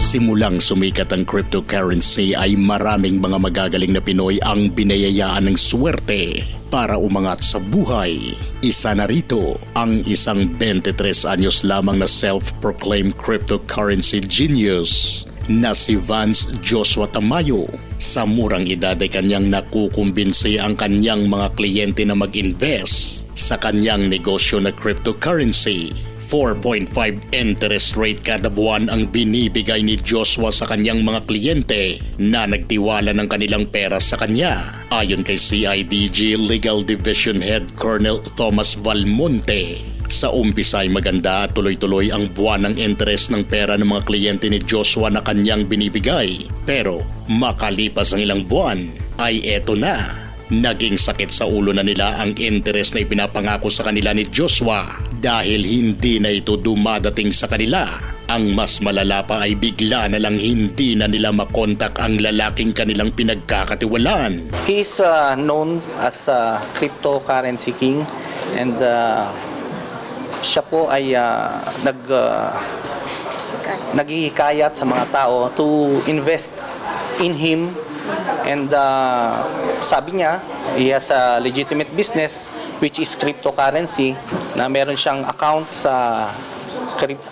Simulang sumikat ang cryptocurrency ay maraming mga magagaling na Pinoy ang binayayaan ng swerte para umangat sa buhay. Isa na rito ang isang 23 anyos lamang na self-proclaimed cryptocurrency genius na si Vance Joshua Tamayo. Sa murang edad ay kanyang nakukumbinsi ang kanyang mga kliyente na mag-invest sa kanyang negosyo na cryptocurrency 4.5 interest rate kada buwan ang binibigay ni Joshua sa kanyang mga kliyente na nagtiwala ng kanilang pera sa kanya. Ayon kay CIDG Legal Division Head Colonel Thomas Valmonte, sa umpisa ay maganda tuloy-tuloy ang buwan ng interest ng pera ng mga kliyente ni Joshua na kanyang binibigay. Pero makalipas ang ilang buwan ay eto na Naging sakit sa ulo na nila ang interest na ipinapangako sa kanila ni Joshua dahil hindi na ito dumadating sa kanila. Ang mas malala pa ay bigla na lang hindi na nila makontak ang lalaking kanilang pinagkakatiwalaan. He is uh, known as a cryptocurrency king and uh, siya po ay uh, nag uh, naghihikayat sa mga tao to invest in him and uh, sabi niya he has a legitimate business which is cryptocurrency na meron siyang account sa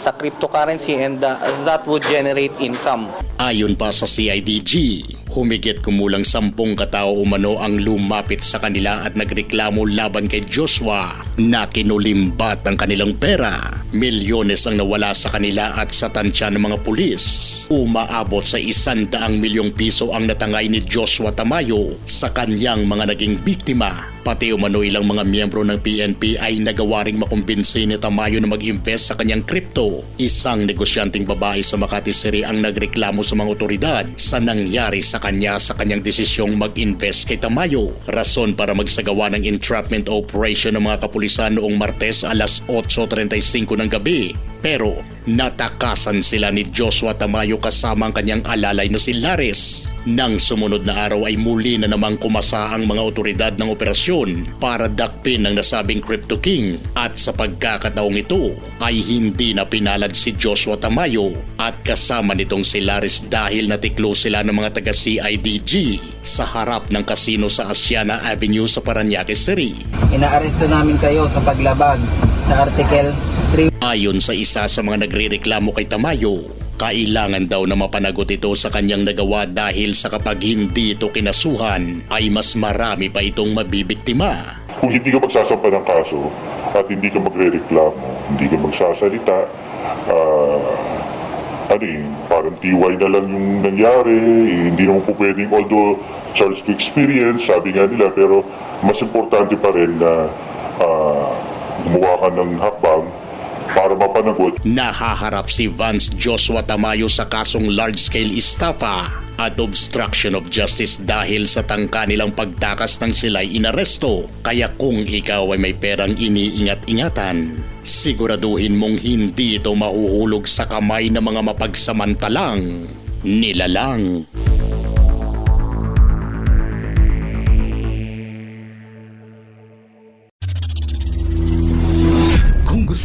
sa cryptocurrency and uh, that would generate income Ayon pa sa CIDG, humigit kumulang sampung katao umano ang lumapit sa kanila at nagreklamo laban kay Joshua na kinulimbat ang kanilang pera. Milyones ang nawala sa kanila at sa tansya ng mga pulis. Umaabot sa isandaang milyong piso ang natangay ni Joshua Tamayo sa kanyang mga naging biktima. Pati umano ilang mga miyembro ng PNP ay nagawa ring makumbinsi ni Tamayo na mag-invest sa kanyang crypto. Isang negosyanteng babae sa Makati City ang nagreklamo sa mga otoridad sa nangyari sa kanya sa kanyang desisyong mag-invest kay Tamayo. Rason para magsagawa ng entrapment operation ng mga kapulisan noong Martes alas 8.35 ng gabi. Pero natakasan sila ni Joshua Tamayo kasama ang kanyang alalay na si Lares. Nang sumunod na araw ay muli na namang kumasa ang mga otoridad ng operasyon para dakpin ang nasabing Crypto King at sa pagkakataong ito ay hindi na pinalad si Joshua Tamayo at kasama nitong si Lares dahil natiklo sila ng mga taga CIDG sa harap ng kasino sa Asiana Avenue sa Paranaque City. Inaaresto namin kayo sa paglabag sa Article 3 Ayon sa isa sa mga nagrereklamo kay Tamayo, kailangan daw na mapanagot ito sa kanyang nagawa dahil sa kapag hindi ito kinasuhan ay mas marami pa itong mabibiktima. Kung hindi ka magsasampa ng kaso at hindi ka magre-reklamo, hindi ka magsasalita, ah, ano eh, parang TY na lang yung nangyari, eh, hindi naman po pwedeng, although charged to experience, sabi nga nila, pero mas importante pa rin na ah, gumawa ka ng hakbang para mapanagot Nahaharap si Vance Joshua Tamayo sa kasong large-scale estafa at obstruction of justice dahil sa tangka nilang pagtakas ng sila'y inaresto. Kaya kung ikaw ay may perang iniingat-ingatan, siguraduhin mong hindi ito mahuhulog sa kamay ng mga mapagsamantalang nilalang.